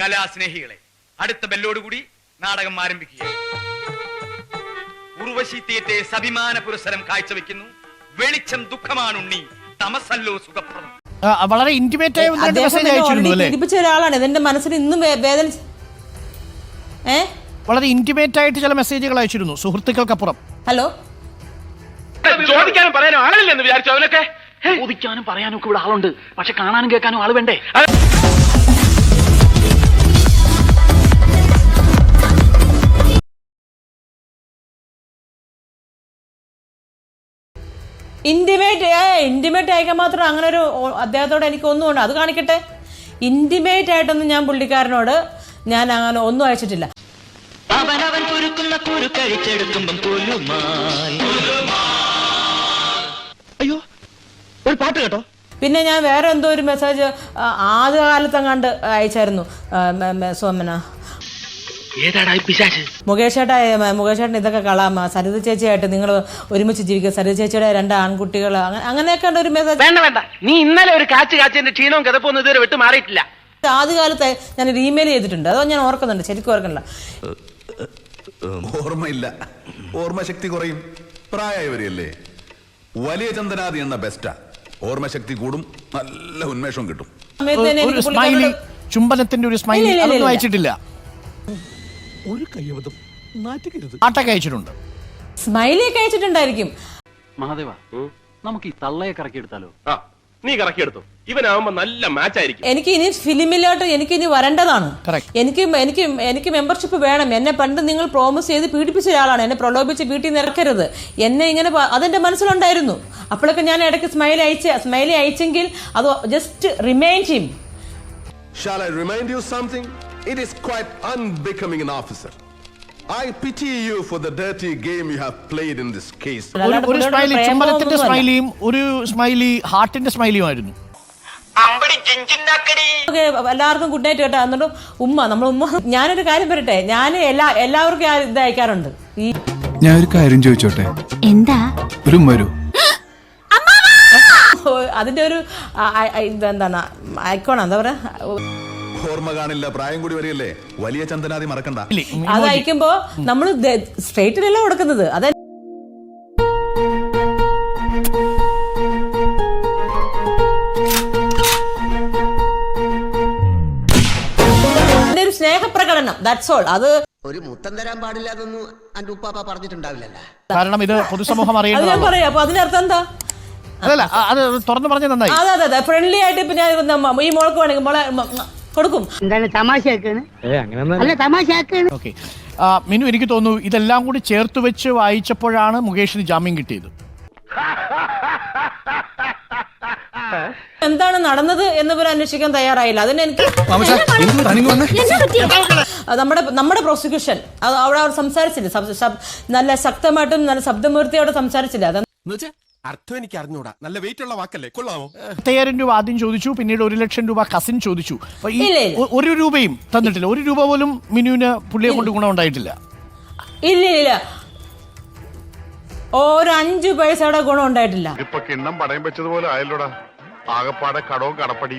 കലാസ്നേഹികളെ അടുത്ത ബെല്ലോടുകൂടി നാടകം ആരംഭിക്കുക ഉർവശി തീയറ്റെ സഭിമാന പുരസ്സരം കാഴ്ചവെക്കുന്നു. വെളിച്ചം ദുഃഖമാണുണ്ണി തമസല്ലോ സുഖപ്രദം. വളരെ ഇന്റിമേറ്റ് ആയ മെസ്സേജ് അയച്ചിരുന്നു അല്ലേ? ഒരാളാണ്. എന്റെ മനസ്സിന് ഇന്നും വേദന ഏ? വളരെ ഇന്റിമേറ്റ് ആയിട്ട് ചില മെസ്സേജുകൾ അയച്ചിരുന്നു സുഹൃത്തുക്കൾക്കപ്പുറം ഹലോ? ചോദിക്കാനും പറയാനും ആളില്ലെന്ന് വിചാരിച്ചു അവനൊക്കെ ചോദിക്കാനും പറയാനും ഒക്കെ ഇവിടെ ആളുണ്ട്. പക്ഷെ കാണാനും കേൾക്കാനും ആൾ വേണ്ടേ? ഇന്റിമേറ്റ് ഇന്റിമേറ്റ് ആയിക്കാൻ മാത്രം അങ്ങനെ ഒരു അദ്ദേഹത്തോട് എനിക്ക് ഒന്നും ഉണ്ട്. അത് കാണിക്കട്ടെ. ഇന്റിമേറ്റ് ആയിട്ടൊന്നും ഞാൻ പുള്ളിക്കാരനോട് ഞാൻ അങ്ങനെ ഒന്നും അയച്ചിട്ടില്ല. അവനവൻ കുരുക്കുന്ന അയ്യോ ഒരു പാട്ട് കേട്ടോ. പിന്നെ ഞാൻ വേറെ എന്തോ ഒരു മെസ്സേജ് ആദ്യ കാലത്തെങ്ങാണ്ട് അയച്ചായിരുന്നു സോമന. ഏതാടാ മുകേഷേട്ടൻ ഇതൊക്കെ കളാം. സരിത ചേച്ചിയായിട്ട് നിങ്ങൾ ഒരുമിച്ച് ജീവിക്കുക. സരിത ചേച്ചിയുടെ രണ്ട് ആൺകുട്ടികൾ അങ്ങനെ അങ്ങനെയൊക്കെ ഒരു മെസ്സേജ് വേണ്ട വേണ്ട. നീ ഇന്നലെ ഒരു കാച്ച് കാച്ചിന്റെ ക്ഷീണവും കിതപ്പൊന്നും ഇതുവരെ വിട്ടു മാറിയിട്ടില്ല. ആദ്യ കാലത്ത് ഞാൻ ഒരു ഇമെയിൽ ചെയ്തിട്ടുണ്ട്. അതോ ഞാൻ ഓർക്കുന്നുണ്ട്. ശരിക്കും ഓർക്കണില്ല ഓർമ്മയില്ല. ഓർമ്മശക്തി കുറയും. പ്രായമായവരെയല്ലേ? വലിയ ചന്ദനാദി എന്ന ബെസ്റ്റാ ഓർമ്മശക്തി കൂടും. നല്ല ഉന്മേഷവും കിട്ടും. ചുംബനത്തിന്റെ ഒരു സ്മൈലി അതൊന്നും അയച്ചിട്ടില്ല. ഒരു കയ്യവതും നാറ്റുകരുത്. പാട്ടൊക്കെ അയച്ചിട്ടുണ്ട്. സ്മൈലിയൊക്കെ അയച്ചിട്ടുണ്ടായിരിക്കും. മഹാദേവ നമുക്ക് ഈ തള്ളയെ കറക്കി എടുത്താലോ? ആ നീ കറക്കിയെടുത്തു ഇവനാവുമ്പോ നല്ല മാച്ച് ആയിരിക്കും എനിക്ക് ഇനി ഫിലിമിലോട്ട് എനിക്ക് ഇനി വരേണ്ടതാണ്. എനിക്ക് എനിക്ക് എനിക്ക് മെമ്പർഷിപ്പ് വേണം. എന്നെ പണ്ട് നിങ്ങൾ പ്രോമിസ് ചെയ്ത് പീഡിപ്പിച്ച ഒരാളാണ്. എന്നെ പ്രലോഭിച്ച് വീട്ടിൽ നിന്ന് ഇറക്കരുത്. എന്നെ ഇങ്ങനെ അതെന്റെ മനസ്സിലുണ്ടായിരുന്നു. അപ്പോഴൊക്കെ ഞാൻ ഇടയ്ക്ക് സ്മൈൽ അയച്ച സ്മൈലി അയച്ചെങ്കിൽ അത് ജസ്റ്റ് റിമൈൻഡ് ചെയ്യും Shall I remind you something? It is quite unbecoming an officer. I pity you for the dirty game you have played in this case. ഒരു സ്മൈലി. ചുംബനത്തിന്റെ സ്മൈലിയും ഒരു സ്മൈലി ഹാർട്ടിന്റെ സ്മൈലിയും ആയിരുന്നു. ഒക്കെ എല്ലാവർക്കും ഗുഡ് നൈറ്റ് കേട്ടോ. എന്നിട്ട് ഉമ്മ നമ്മൾ ഉമ്മ. ഞാനൊരു കാര്യം പറയട്ടെ. ഞാൻ എല്ലാ എല്ലാവർക്കും ഇതായിക്കാറുണ്ട് ഇത് അയക്കാറുണ്ട്. ഈ ഞാൻ ഒരു കാര്യം ചോദിച്ചോട്ടെ? എന്താ? ഒരു വരൂ. അതിന്റെ ഒരു ആ- ആ- ആ- ഇത് എന്താണ് ഐക്കോണ എന്താ പറയാ? ഓർമ്മ കാണില്ല. പ്രായം കൂടി വരികയല്ലേ? വലിയ ചന്ദനാദി മറക്കണ്ട. അത് അയക്കുമ്പോ നമ്മൾ സ്ട്രേറ്റിലല്ല കൊടുക്കുന്നത്? അത് സ്നേഹപ്രകടനം ദാറ്റ്സ് ഓൾ അത് ഒരു മുത്തം തരാൻ പാടില്ല അതൊന്നും അന്റെ ഉപ്പാപ്പ പറഞ്ഞിട്ടുണ്ടാവില്ലല്ലോ. കാരണം ഇത് പൊതുസമൂഹം അറിയാം ഞാൻ അറിയേണ്ടതാണ്. പറയാം അപ്പൊ അതിനർത്ഥം എന്താ? അതല്ല അത് തുറന്നു പറഞ്ഞത് നന്നായി. അതെ അതെ ഫ്രണ്ട്ലി ആയിട്ട് ഇപ്പൊ ഞാൻ ഇരുന്ന ഈ മോൾക്ക് വേണമെങ്കിൽ മോളെ കൊടുക്കും. എന്താണ് തമാശയാക്കാണ്? അല്ല. തമാശയാക്കാണ്. ഓക്കെ. മിനു എനിക്ക് തോന്നുന്നു ഇതെല്ലാം കൂടി ചേർത്ത് വെച്ച് വായിച്ചപ്പോഴാണ് മുകേഷിന് ജാമ്യം കിട്ടിയത്. എന്താണ് നടന്നത് എന്ന് പോലും അന്വേഷിക്കാൻ തയ്യാറായില്ല. അതിന് എനിക്ക് നമ്മുടെ നമ്മുടെ പ്രോസിക്യൂഷൻ അവിടെ അവർ സംസാരിച്ചില്ല. നല്ല ശക്തമായിട്ടും നല്ല ശബ്ദമൂർത്തിയോടെ സംസാരിച്ചില്ല. അത് അർത്ഥം എനിക്ക് അറിഞ്ഞൂടാ നല്ല വെയിറ്റ് ഉള്ള വാക്കല്ലേ? കൊള്ളാമോ? പത്തയ്യായിരം രൂപ ആദ്യം ചോദിച്ചു പിന്നീട് ഒരു ലക്ഷം രൂപ കസിൻ ചോദിച്ചു. അപ്പൊ ഈ ഇല്ല, ഇല്ല. ഒ- ഒരു രൂപയും തന്നിട്ടില്ല. ഒരു രൂപ പോലും മിനുവിന് പുള്ളിയെ കൊണ്ട് ഗുണം ഉണ്ടായിട്ടില്ല. ഇല്ല ഇല്ല, ഒരു അഞ്ചു പൈസയുടെ ഗുണം ഉണ്ടായിട്ടില്ല. ഇപ്പൊ കിണ്ണം പടയം വെച്ചതുപോലെ ആയല്ലോടാ. ആകപ്പാടെ കടവും കടപ്പടി.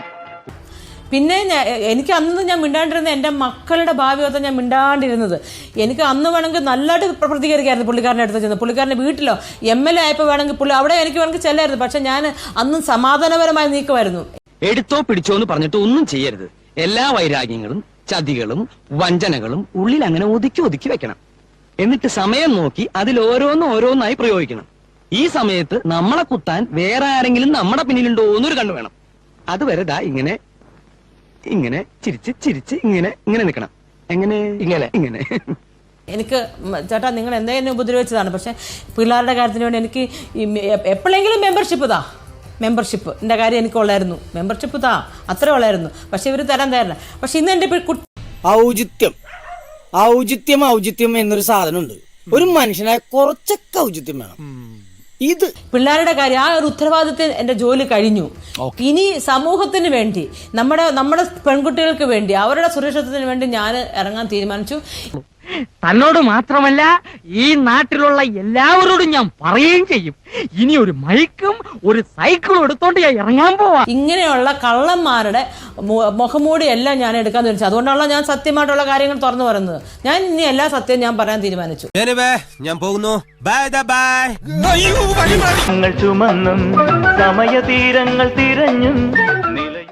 പിന്നെ ഞാൻ എനിക്ക് അന്ന് ഞാൻ മിണ്ടാണ്ടിരുന്ന എന്റെ മക്കളുടെ ഭാവി ഞാൻ മിണ്ടാണ്ടിരുന്നത്. എനിക്ക് അന്ന് വേണമെങ്കിൽ നല്ലതായിട്ട് പ്ര- പ്രതികരിക്കായിരുന്നു പുള്ളിക്കാരന്റെ അടുത്ത് ചെന്ന്. പുള്ളിക്കാരന്റെ വീട്ടിലോ എം എൽ എ ആയപ്പോൾ വേണമെങ്കിൽ പുള്ളി അവിടെ എനിക്ക് വേണമെങ്കിൽ ചെല്ലായിരുന്നു. പക്ഷെ ഞാൻ അന്നും സമാധാനപരമായി നീക്കുമായിരുന്നു. എടുത്തോ പിടിച്ചോ എന്ന് പറഞ്ഞിട്ട് ഒന്നും ചെയ്യരുത്. എല്ലാ വൈരാഗ്യങ്ങളും ചതികളും വഞ്ചനകളും ഉള്ളിൽ അങ്ങനെ ഒതുക്കി ഒതുക്കി വെക്കണം. എന്നിട്ട് സമയം നോക്കി അതിൽ ഓരോന്നും ഓരോന്നായി പ്രയോഗിക്കണം. ഈ സമയത്ത് നമ്മളെ കുത്താൻ വേറെ ആരെങ്കിലും നമ്മുടെ പിന്നിലുണ്ടോ എന്നൊരു കണ്ടു വേണം. അതുവരെ ഇങ്ങനെ ഇങ്ങനെ ചിരിച്ച് ചിരിച്ച് ഇങ്ങനെ ഇങ്ങനെ നിൽക്കണം. എങ്ങനെ? ഇങ്ങനെ. ഇങ്ങനെ. എനിക്ക് ചേട്ടാ നിങ്ങൾ എന്തെങ്കിലും ഉപദ്രവിച്ചതാണ്. പക്ഷെ പിള്ളേരുടെ കാര്യത്തിന് വേണ്ടി എനിക്ക് എപ്പോഴെങ്കിലും മെമ്പർഷിപ്പ് താ. മെമ്പർഷിപ്പ് എന്റെ കാര്യം എനിക്ക് ഉള്ളായിരുന്നു മെമ്പർഷിപ്പ് താ. അത്ര ഉള്ളായിരുന്നു. പക്ഷെ ഇവർ തരാൻ തരില്ല പക്ഷെ ഇന്ന് എന്റെ ഔചിത്യം. ഔചിത്യം ഔചിത്യം എന്നൊരു സാധനമുണ്ട്. ഒരു മനുഷ്യനായ കുറച്ചൊക്കെ ഔചിത്യം വേണം. ഇത് പിള്ളേരുടെ കാര്യം ആ ഒരു ഉത്തരവാദിത്വം എന്റെ ജോലി കഴിഞ്ഞു. ഇനി സമൂഹത്തിന് വേണ്ടി നമ്മുടെ നമ്മുടെ പെൺകുട്ടികൾക്ക് വേണ്ടി അവരുടെ സുരക്ഷിതത്വത്തിന് വേണ്ടി ഞാൻ ഇറങ്ങാൻ തീരുമാനിച്ചു. തന്നോട് മാത്രമല്ല ഈ നാട്ടിലുള്ള എല്ലാവരോടും ഞാൻ പറയുകയും ചെയ്യും. ഇനി ഒരു മൈക്കും ഒരു സൈക്കിളും എടുത്തോണ്ട് ഞാൻ ഇറങ്ങാൻ പോവാ. ഇങ്ങനെയുള്ള കള്ളന്മാരുടെ മുഖമൂടി എല്ലാം ഞാൻ എടുക്കാൻ തീരുമാനിച്ചു അതുകൊണ്ടാണല്ലോ ഞാൻ സത്യമായിട്ടുള്ള കാര്യങ്ങൾ തുറന്നു പറയുന്നത്. ഞാൻ ഇനി എല്ലാ സത്യവും ഞാൻ പറയാൻ തീരുമാനിച്ചു. ഞാൻ പോകുന്നു. Bye bye ചുമന്നും സമയതീരങ്ങൾ തിരഞ്ഞും